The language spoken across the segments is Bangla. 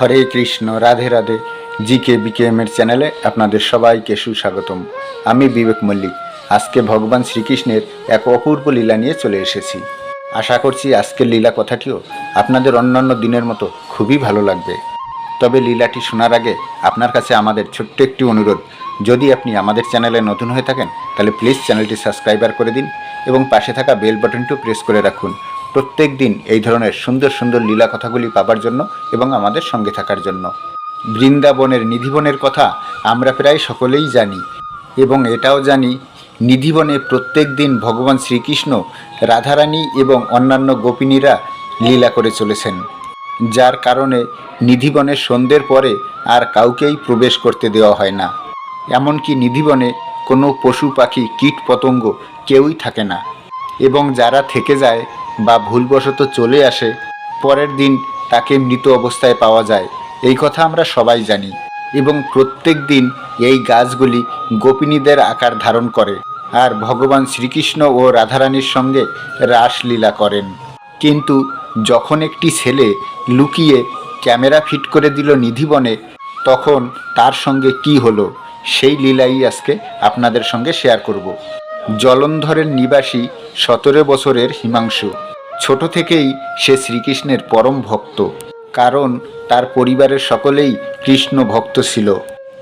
হরে কৃষ্ণ, রাধে রাধে। জি কে বিকেএমের চ্যানেলে আপনাদের সবাইকে সুস্বাগতম। আমি বিবেক মল্লিক। আজকে ভগবান শ্রীকৃষ্ণের এক অপূর্ব লীলা নিয়ে চলে এসেছি। আশা করছি আজকের লীলা কথাটিও আপনাদের অন্যান্য দিনের মতো খুবই ভালো লাগবে। তবে লীলাটি শোনার আগে আপনার কাছে আমাদের ছোট্ট একটি অনুরোধ। যদি আপনি আমাদের চ্যানেলে নতুন হয়ে থাকেন, তাহলে প্লিজ চ্যানেলটি সাবস্ক্রাইবার করে দিন এবং পাশে থাকা বেল বাটনটিও প্রেস করে রাখুন। প্রত্যেক দিন এই ধরনের সুন্দর সুন্দর লীলা কথাগুলি পাবার জন্য এবং আমাদের সঙ্গে থাকার জন্য। বৃন্দাবনের নিধিবনের কথা আমরা প্রায় সকলেই জানি এবং এটাও জানি, নিধিবনে প্রত্যেক দিন ভগবান শ্রীকৃষ্ণ, রাধারানী এবং অন্যান্য গোপিনীরা লীলা করে চলেছেন, যার কারণে নিধিবনের সন্ধ্যের পরে আর কাউকেই প্রবেশ করতে দেওয়া হয় না। এমনকি নিধিবনে কোনো পশু পাখি, কীট পতঙ্গ কেউই থাকে না এবং যারা থেকে যায় বা ভুলবশত চলে আসে, পরের দিন তাকে মৃত অবস্থায় পাওয়া যায়। এই কথা আমরা সবাই জানি এবং প্রত্যেক দিন এই গাছগুলি গোপিনীদের আকার ধারণ করে আর ভগবান শ্রীকৃষ্ণ ও রাধারানীর সঙ্গে রাসলীলা করেন। কিন্তু যখন একটি ছেলে লুকিয়ে ক্যামেরা ফিট করে দিল নিধিবনে, তখন তার সঙ্গে কি হলো, সেই লীলাই আজকে আপনাদের সঙ্গে শেয়ার করব। জলন্ধরের নিবাসী সতেরো বছরের হিমাংশু। ছোট থেকেই সে শ্রীকৃষ্ণের পরম ভক্ত। কারণ তার পরিবারের সকলেই কৃষ্ণ ভক্ত ছিল।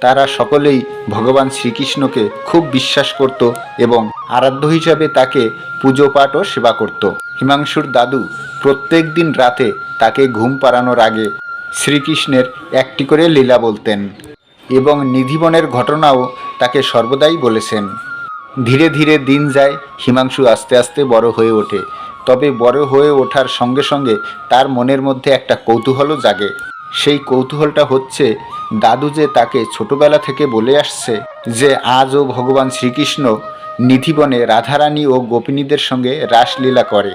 তারা সকলেই ভগবান শ্রীকৃষ্ণকে খুব বিশ্বাস করত এবং আরাধ্য হিসাবে তাকে পুজো পাঠ ও সেবা করত। হিমাংশুর দাদু প্রত্যেক দিন রাতে তাকে ঘুম পাড়ানোর আগে শ্রীকৃষ্ণের একটি করে লীলা বলতেন এবং নিধিবনের ঘটনাও তাকে সর্বদাই বলেছেন। ধীরে ধীরে দিন যায়, হিমাংশু আস্তে আস্তে বড় হয়ে ওঠে। তবে বড় হয়ে ওঠার সঙ্গে সঙ্গে তার মনের মধ্যে একটা কৌতূহলও জাগে। সেই কৌতূহলটা হচ্ছে, দাদু যে তাকে ছোটবেলা থেকে বলে আসছে যে আজও ভগবান শ্রীকৃষ্ণ নিধিবনে রাধারানী ও গোপিনীদের সঙ্গে রাসলীলা করে।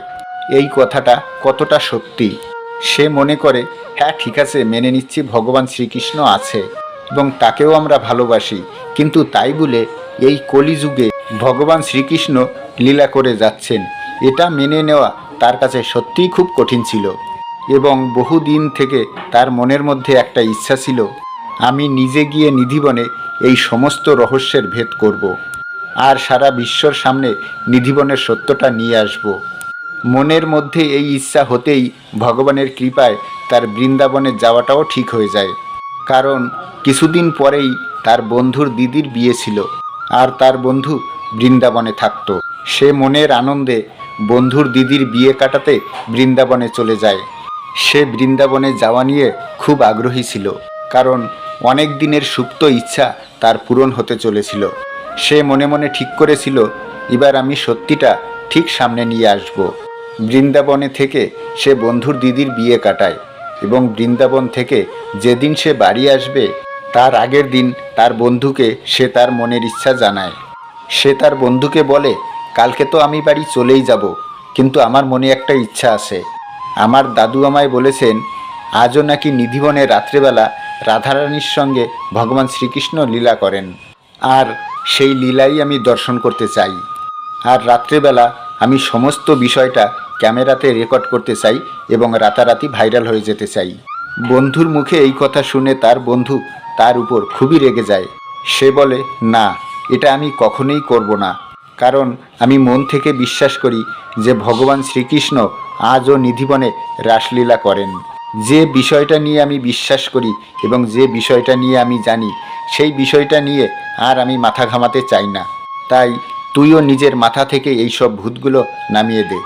এই কথাটা কতটা সত্যি? সে মনে করে হ্যাঁ ঠিক আছে, মেনে নিচ্ছি ভগবান শ্রীকৃষ্ণ আছে এবং তাকেও আমরা ভালোবাসি। কিন্তু তাই বলে এই কলিযুগে ভগবান শ্রীকৃষ্ণ লীলা করে যাচ্ছেন এটা মেনে নেওয়া তার কাছে সত্যিই খুব কঠিন ছিল এবং বহুদিন থেকে তার মনের মধ্যে একটা ইচ্ছা ছিল, আমি নিজে গিয়ে নিধিবনে এই সমস্ত রহস্যের ভেদ করব। আর সারা বিশ্বর সামনে নিধিবনের সত্যটা নিয়ে আসব মনের মধ্যে এই ইচ্ছা হতেই ভগবানের কৃপায় তার বৃন্দাবনে যাওয়াটাও ঠিক হয়ে যায় কারণ কিছুদিন পরেই তার বন্ধুর দিদির বিয়ে ছিল আর তার বন্ধু বৃন্দাবনে থাকতো। সে মনের আনন্দে বন্ধুর দিদির বিয়ে কাটাতে বৃন্দাবনে চলে যায়। সে বৃন্দাবনে যাওয়া নিয়ে খুব আগ্রহী ছিল, কারণ অনেক দিনের সুপ্ত ইচ্ছা তার পূরণ হতে চলেছিল। সে মনে মনে ঠিক করেছিল, এবার আমি সত্যিটা ঠিক সামনে নিয়ে আসব। বৃন্দাবনে থেকে সে বন্ধুর দিদির বিয়ে কাটায় এবং বৃন্দাবন থেকে যেদিন সে বাড়ি আসবে, তার আগের দিন তার বন্ধুকে সে তার মনের ইচ্ছা জানায়। সে তার বন্ধুকে বলে, কালকে তো আমি বাড়ি চলেই যাব, কিন্তু আমার মনে একটা ইচ্ছা আছে। আমার দাদু আমায় বলেছেন, আজও নাকি নিধিবনে রাত্রেবেলা রাধারানীর সঙ্গে ভগবান শ্রীকৃষ্ণ লীলা করেন, আর সেই লীলাই আমি দর্শন করতে চাই। আর রাত্রেবেলা আমি সমস্ত বিষয়টা ক্যামেরাতে রেকর্ড করতে চাই এবং রাতারাতি ভাইরাল হয়ে যেতে চাই। বন্ধুর মুখে এই কথা শুনে তার বন্ধু তার উপর খুবই রেগে যায়। সে বলে, না এটা আমি কখনোই করব না। কারণ আমি মন থেকে বিশ্বাস করি যে ভগবান শ্রীকৃষ্ণ আজও নিধিবনে রাসলীলা করেন। যে বিষয়টা নিয়ে আমি বিশ্বাস করি এবং যে বিষয়টা নিয়ে আমি জানি, সেই বিষয়টা নিয়ে আর আমি মাথা ঘামাতে চাই না। তাই তুইও নিজের মাথা থেকে এই সব ভূতগুলো নামিয়ে দে।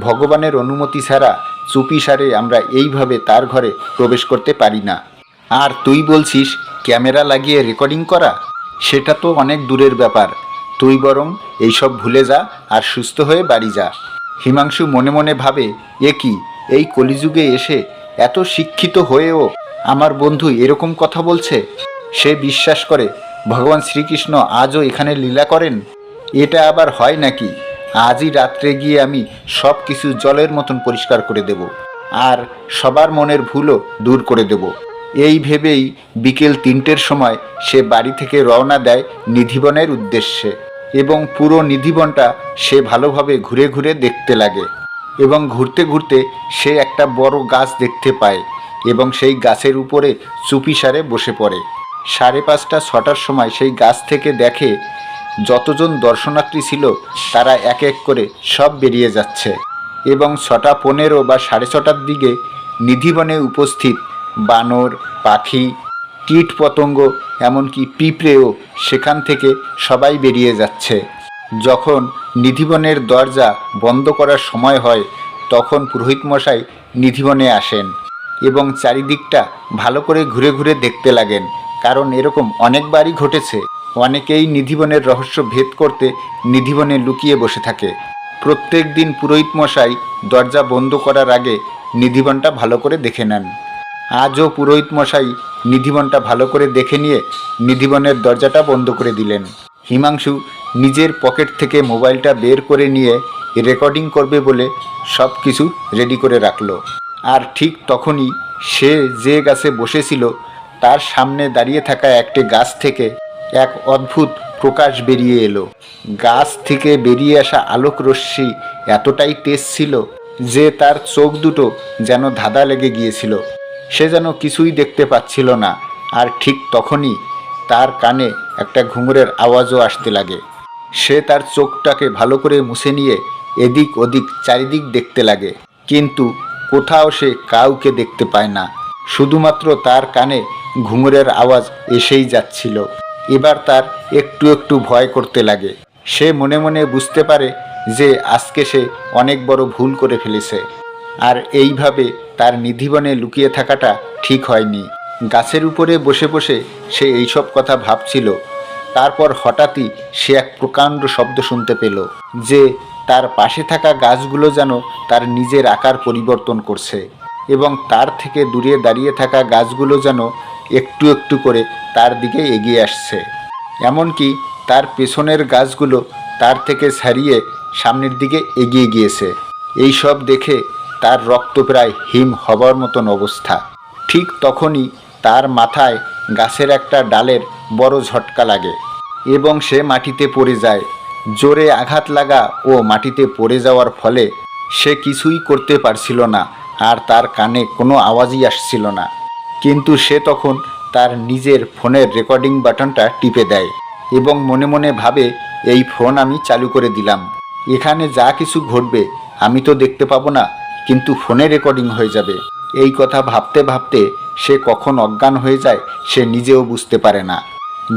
ভগবানের অনুমতি ছাড়া চুপি সারে আমরা এইভাবে তার ঘরে প্রবেশ করতে পারি না। আর তুই বলছিস, ক্যামেরা লাগিয়ে রেকর্ডিং করা? সেটা তো অনেক দূরের ব্যাপার। তুই বরং এইসব ভুলে যা আর সুস্থ হয়ে বাড়ি যা। হিমাংশু মনে মনে ভাবে, এ কি? এই কলিযুগে এসে এত শিক্ষিত হয়েও আমার বন্ধু এরকম কথা বলছে? সে বিশ্বাস করে, ভগবান শ্রীকৃষ্ণ আজও এখানে লীলা করেন? এটা আবার হয় নাকি? আজই রাত্রে গিয়ে আমি সব কিছু জলের মতন পরিষ্কার করে দেব। আর সবার মনের ভুলও দূর করে দেব। এই ভেবেই বিকেল তিনটের সময় সে বাড়ি থেকে রওনা দেয় নিধিবনের উদ্দেশ্যে এবং পুরো নিধিবনটা সে ভালোভাবে ঘুরে ঘুরে দেখতে লাগে এবং ঘুরতে ঘুরতে সে একটা বড় গাছ দেখতে পায় এবং সেই গাছের উপরে চুপিসারে বসে পড়ে। সাড়ে পাঁচটা, ছটার সময় সেই গাছ থেকে দেখে যতজন দর্শনার্থী ছিল তারা এক এক করে সব বেরিয়ে যাচ্ছে এবং ছটা পনেরো বা সাড়ে ছটার দিকে নিধিবনে উপস্থিত বানর, পাখি, কীট পতঙ্গ, এমনকি পিঁপড়েও সেখান থেকে সবাই বেরিয়ে যাচ্ছে। যখন নিধিবনের দরজা বন্ধ করার সময় হয়, তখন পুরোহিত মশাই নিধিবনে আসেন এবং চারিদিকটা ভালো করে ঘুরে ঘুরে দেখতে লাগেন, কারণ এরকম অনেকবারই ঘটেছে। অনেকেই নিধিবনের রহস্য ভেদ করতে নিধিবনে লুকিয়ে বসে থাকে। প্রত্যেক দিন পুরোহিত মশাই দরজা বন্ধ করার আগে নিধিবনটা ভালো করে দেখে নেন। আজও পুরোহিত মশাই নিধিবনটা ভালো করে দেখে নিয়ে নিধিবনের দরজাটা বন্ধ করে দিলেন। হিমাংশু নিজের পকেট থেকে মোবাইলটা বের করে নিয়ে রেকর্ডিং করবে বলে সব কিছু রেডি করে রাখল। আর ঠিক তখনই সে যে গাছে বসেছিল, তার সামনে দাঁড়িয়ে থাকা একটি গাছ থেকে এক অদ্ভুত প্রকাশ বেরিয়ে এলো। গাছ থেকে বেরিয়ে আসা আলোক রশ্মি এতটাই তেজ ছিল যে তার চোখ দুটো যেন ধাঁধা লেগে গিয়েছিল। সে যেন কিছুই দেখতে পাচ্ছিল না, আর ঠিক তখনই তার কানে একটা ঘুঙুরের আওয়াজও আসতে লাগে। সে তার চোখটাকে ভালো করে মুছে নিয়ে এদিক ওদিক চারিদিক দেখতে লাগে, কিন্তু কোথাও সে কাউকে দেখতে পায় না। শুধুমাত্র তার কানে ঘুঙুরের আওয়াজ এসেই যাচ্ছিল। এবার তার একটু একটু ভয় করতে লাগে। সে মনে মনে বুঝতে পারে যে আজকে সে অনেক বড় ভুল করে ফেলেছে। আর এইভাবে তার নিধিবনে লুকিয়ে থাকাটা ঠিক হয়নি। গাছের উপরে বসে বসে সে এইসব কথা ভাবছিল। তারপর হঠাৎই সে এক প্রকাণ্ড শব্দ শুনতে পেল যে তার পাশে থাকা গাছগুলো যেন তার নিজের আকার পরিবর্তন করছে এবং তার থেকে দূরে দাঁড়িয়ে থাকা গাছগুলো যেন একটু একটু করে তার দিকে এগিয়ে আসছে। এমনকি তার পেছনের গাছগুলো তার থেকে ছাড়িয়ে সামনের দিকে এগিয়ে গিয়েছে। এই সব দেখে তার রক্ত প্রায় হিম হবার মতন অবস্থা। ঠিক তখনই তার মাথায় গাছের একটা ডালের বড় ঝটকা লাগে এবং সে মাটিতে পড়ে যায়। জোরে আঘাত লাগা ও মাটিতে পড়ে যাওয়ার ফলে সে কিছুই করতে পারছিল না আর তার কানে কোনো আওয়াজই আসছিল না। কিন্তু সে তখন তার নিজের ফোনের রেকর্ডিং বাটনটা টিপে দেয় এবং মনে মনে ভাবে, এই ফোন আমি চালু করে দিলাম। এখানে যা কিছু ঘটবে, আমি তো দেখতে পাবো না কিন্তু ফোনে রেকর্ডিং হয়ে যাবে। এই কথা ভাবতে ভাবতে সে কখন অজ্ঞান হয়ে যায় সে নিজেও বুঝতে পারে না।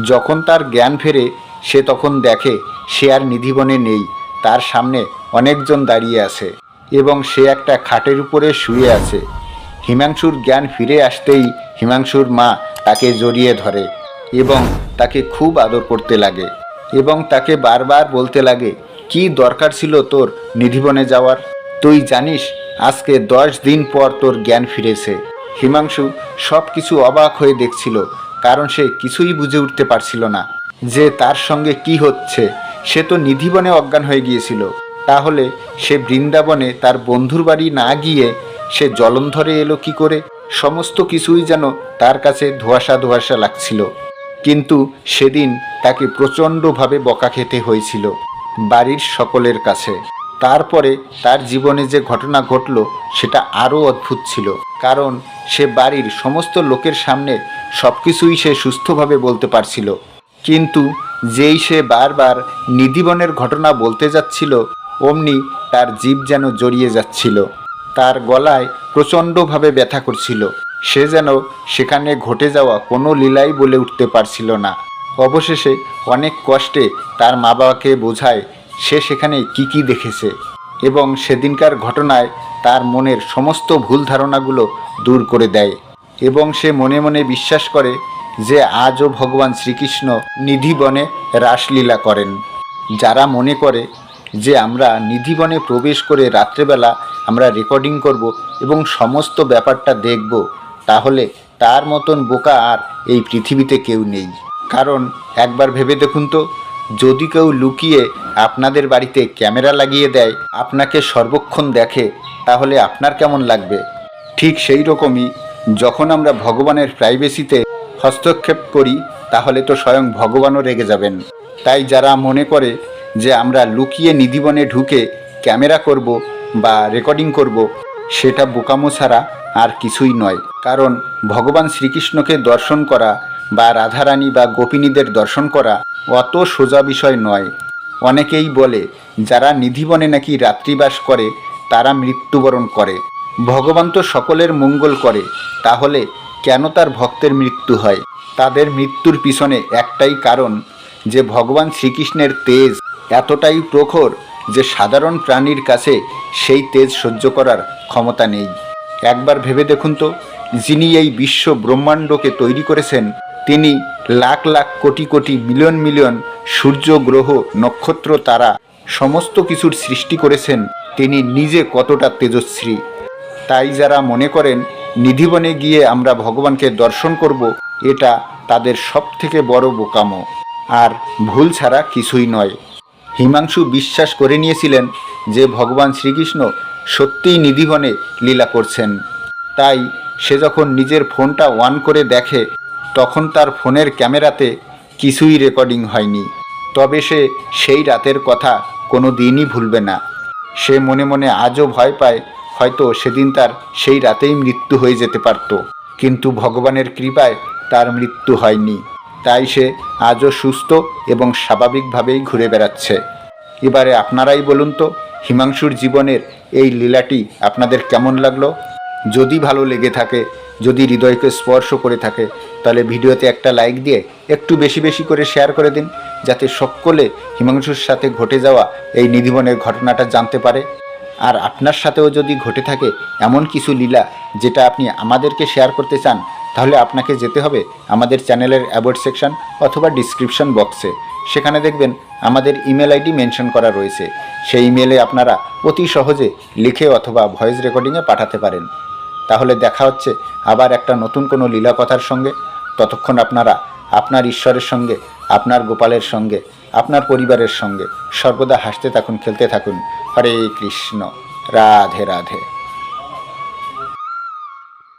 যখন তার জ্ঞান ফেরে, সে তখন দেখে সে আর নিধিবনে নেই, তার সামনে অনেকজন দাঁড়িয়ে আছে এবং সে একটা খাটের উপরে শুয়ে আছে। হিমাংশুর জ্ঞান ফিরে আসতেই হিমাংশুর মা তাকে জড়িয়ে ধরে এবং তাকে খুব আদর করতে লাগে এবং তাকে বারবার বলতে লাগে, কি দরকার ছিল তোর নিধিবনে যাওয়ার? তুই জানিস আজকে দশ দিন পর তোর জ্ঞান ফিরেছে। হিমাংশু সব কিছু অবাক হয়ে দেখছিল, কারণ সে কিছুই বুঝে উঠতে পারছিল না যে তার সঙ্গে কি হচ্ছে। সে তো নিধিবনে অজ্ঞান হয়ে গিয়েছিল। তাহলে সে বৃন্দাবনে তার বন্ধুর বাড়ি না গিয়ে সে জলন্ধরে এলো কি করে? সমস্ত কিছুই যেন তার কাছে ধোয়াশা ধোয়াশা লাগছিল। কিন্তু সেদিন তাকে প্রচণ্ডভাবে বকা খেতে হয়েছিল বাড়ির সকলের কাছে। তারপরে তার জীবনে যে ঘটনা ঘটল, সেটা আরও অদ্ভুত ছিল। কারণ সে বাড়ির সমস্ত লোকের সামনে সব কিছুই সে সুস্থভাবে বলতে পারছিল। কিন্তু যেই সে বারবার নিধিবনের ঘটনা বলতে যাচ্ছিল, অমনি তার জীব যেন জড়িয়ে যাচ্ছিল। তার গলায় প্রচণ্ডভাবে ব্যথা করছিল। সে যেন সেখানে ঘটে যাওয়া কোনো লীলাই বলে উঠতে পারছিল না। অবশেষে অনেক কষ্টে তার মা বাবাকে বোঝায় সে সেখানে কি কি দেখেছে এবং সেদিনকার ঘটনায় তার মনের সমস্ত ভুল ধারণাগুলো দূর করে দেয় এবং সে মনে মনে বিশ্বাস করে যে আজও ভগবান শ্রীকৃষ্ণ নিধিবনে রাসলীলা করেন। যারা মনে করে যে আমরা নিধিবনে প্রবেশ করে রাত্রেবেলা আমরা রেকর্ডিং করব এবং সমস্ত ব্যাপারটা দেখব, তাহলে তার মতন বোকা আর এই পৃথিবীতে কেউ নেই। কারণ একবার ভেবে দেখুন তো যদি কেউ লুকিয়ে আপনাদের বাড়িতে ক্যামেরা লাগিয়ে দেয়, আপনাকে সর্বক্ষণ দেখে, তাহলে আপনার কেমন লাগবে? ঠিক সেই রকমই, যখন আমরা ভগবানের প্রাইভেসিতে হস্তক্ষেপ করি, তাহলে তো স্বয়ং ভগবানও রেগে যাবেন। তাই যারা মনে করে যে আমরা লুকিয়ে নিধিবনে ঢুকে ক্যামেরা করব বা রেকর্ডিং করব, সেটা বোকামো ছাড়া আর কিছুই নয়। কারণ ভগবান শ্রীকৃষ্ণকে দর্শন করা বা রাধারানী বা গোপিনীদের দর্শন করা অত সোজা বিষয় নয়। অনেকেই বলে, যারা নিধিবনে নাকি রাত্রিবাস করে, তারা মৃত্যুবরণ করে। ভগবান তো সকলের মঙ্গল করে, তাহলে কেন তার ভক্তের মৃত্যু হয়? তাদের মৃত্যুর পিছনে একটাই কারণ, যে ভগবান শ্রীকৃষ্ণের তেজ এতটাই প্রখর, যে সাধারণ প্রাণীর কাছে সেই তেজ সহ্য করার ক্ষমতা নেই। একবার ভেবে দেখুন তো, যিনি এই বিশ্ব ব্রহ্মাণ্ডকে তৈরি করেছেন, তিনি লাখ লাখ কোটি কোটি মিলিয়ন মিলিয়ন সূর্য, গ্রহ, নক্ষত্র তারা সমস্ত কিছুর সৃষ্টি করেছেন। তিনি নিজে কতটা তেজস্বী। তাই যারা মনে করেন নিধিবনে গিয়ে আমরা ভগবানকে দর্শন করব, এটা তাদের সব থেকে বড় বোকামো। আর ভুল ছাড়া কিছুই নয়। হিমাংশু বিশ্বাস করে নিয়েছিলেন যে ভগবান শ্রীকৃষ্ণ সত্যিই নিধিবনে লীলা করছেন। তাই সে যখন নিজের ফোনটা অন করে দেখে তখন তার ফোনের ক্যামেরাতে কিছুই রেকর্ডিং হয়নি। তবে সে সেই রাতের কথা কোনো দিনই ভুলবে না। সে মনে মনে আজও ভয় পায়, হয়তো সেদিন তার সেই রাতেই মৃত্যু হয়ে যেতে পারত। কিন্তু ভগবানের কৃপায় তার মৃত্যু হয়নি। তাই সে আজও সুস্থ এবং স্বাভাবিকভাবেই ঘুরে বেড়াচ্ছে। এবারে আপনারাই বলুন তো, হিমাংশুর জীবনের এই লীলাটি আপনাদের কেমন লাগল? যদি ভালো লেগে থাকে, যদি হৃদয়কে স্পর্শ করে থাকে, তাহলে ভিডিওতে একটা লাইক দিয়ে একটু বেশি বেশি করে শেয়ার করে দিন, যাতে সকলে হিমাংশুর সাথে ঘটে যাওয়া এই নিধিবনের ঘটনাটা জানতে পারে। আর আপনার সাথেও যদি ঘটে থাকে এমন কিছু লীলা যেটা আপনি আমাদেরকে শেয়ার করতে চান, তাহলে আপনাকে যেতে হবে আমাদের চ্যানেলের অ্যাবোর্ড সেকশন অথবা ডিসক্রিপশন বক্সে সেখানে দেখবেন আমাদের ইমেল আইডি মেনশন করা রয়েছে। সেই ইমেলে আপনারা অতি সহজে লিখে অথবা ভয়েস রেকর্ডিংয়ে পাঠাতে পারেন। তাহলে দেখা হচ্ছে আবার একটা নতুন কোনো লীলা কথার সঙ্গে। ততক্ষণ আপনারা আপনার ঈশ্বরের সঙ্গে, আপনার গোপালের সঙ্গে, আপনার পরিবারের সঙ্গে সর্বদা হাসতে থাকুন, খেলতে থাকুন। হরে কৃষ্ণ, রাধে রাধে।